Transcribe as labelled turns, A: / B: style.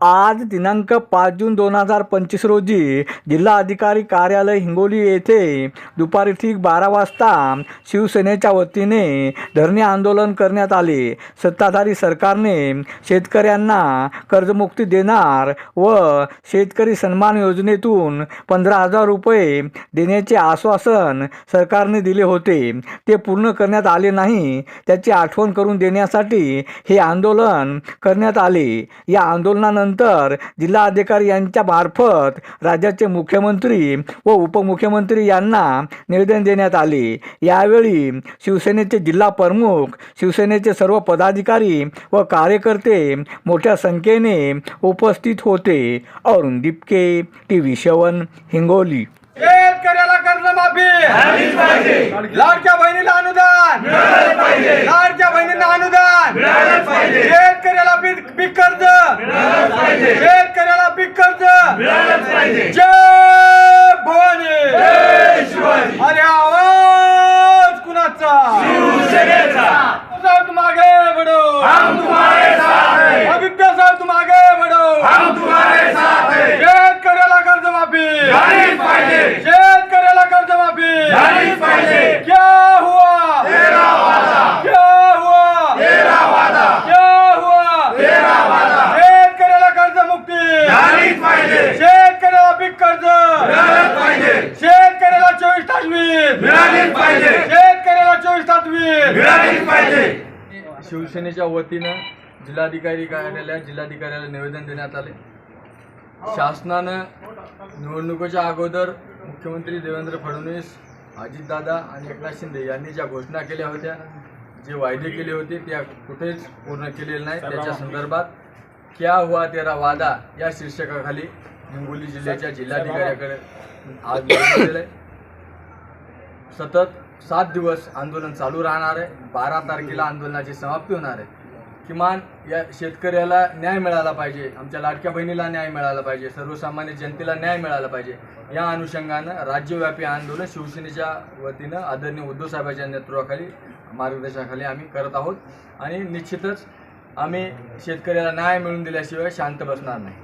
A: आज दिनांक पाच जून दोन हजार पंचवीस रोजी जिल्हा अधिकारी कार्यालय हिंगोली येथे दुपारी ठीक बारा वाजता शिवसेनेच्या वतीने धरणे आंदोलन करण्यात आले. सत्ताधारी सरकारने शेतकऱ्यांना कर्जमुक्ती देणार व शेतकरी सन्मान योजनेतून पंधरा हजार रुपये देण्याचे आश्वासन सरकारने दिले होते. ते पूर्ण करण्यात आले नाही. त्याची आठवण करून देण्यासाठी हे आंदोलन करण्यात आले. या आंदोलनानंतर जिल्हाधिकारी यांच्या मार्फत राज्याचे मुख्यमंत्री व उपमुख्यमंत्री यांना निवेदन देण्यात आले. यावेळी शिवसेनेचे जिल्हा प्रमुख शिवसेनेचे सर्व पदाधिकारी व कार्यकर्ते मोठ्या संख्येने उपस्थित होते. Arun Dipke T V seven Hingoli.
B: शेतकऱ्याला कर्जमाफी. लाडक्या बहिणीला अनुदान. लाडक्या बहिणींना अनुदान. पीक कर्ज. शेतकऱ्याला पीक कर्ज. जय भवानी. अरे आवाज कुणाचा साहेब तुम आगे बढ़ो हम तुम्हारे साथ हैं अभिप्या साहेब तुम आगे बढ़ो हम तुम्हारे साथ हैं शेतकऱ्याला कर्जमाफी शेतकऱ्याला कर्जमाफी क्या हुआ तेरा वादा क्या हुआ तेरा वादा क्या हुआ तेरा वादा शेतकऱ्याला कर्जमुक्ती शेतकऱ्याला पीक कर्ज शेतकऱ्याला चोवीस तास वीज शेतकऱ्याला चोवीस तास वीज. शिवसेनेच्या वतीनं जिल्हाधिकारी कार्यालयात जिल्हाधिकाऱ्याला निवेदन देण्यात आले. शासनानं निवडणुकीच्या अगोदर मुख्यमंत्री देवेंद्र फडणवीस अजितदादा आणि एकनाथ शिंदे यांनी ज्या घोषणा केल्या होत्या जे वायदे केले होते त्या कुठेच पूर्ण केलेले नाही त्याच्या संदर्भात क्या हुआ तेरा वादा या शीर्षकाखाली हिंगोली जिल्ह्याच्या जिल्हाधिकाऱ्याकडे आज निवेदन दिलंय. सतत सात दिवस आंदोलन चालू राहणार आहे. बारा तारखेला आंदोलनाची समाप्ती होणार आहे. किमान या शेतकऱ्याला न्याय मिळाला पाहिजे. आमच्या लाडक्या बहिणीला न्याय मिळाला पाहिजे. सर्वसामान्य जनतेला न्याय मिळाला पाहिजे. या अनुषंगानं राज्यव्यापी आंदोलन शिवसेनेच्या वतीनं आदरणीय उद्धव साहेबांच्या नेतृत्वाखाली मार्गदर्शनाखाली आम्ही करत आहोत. आणि निश्चितच आम्ही शेतकऱ्याला न्याय मिळवून दिल्याशिवाय शांत बसणार नाही.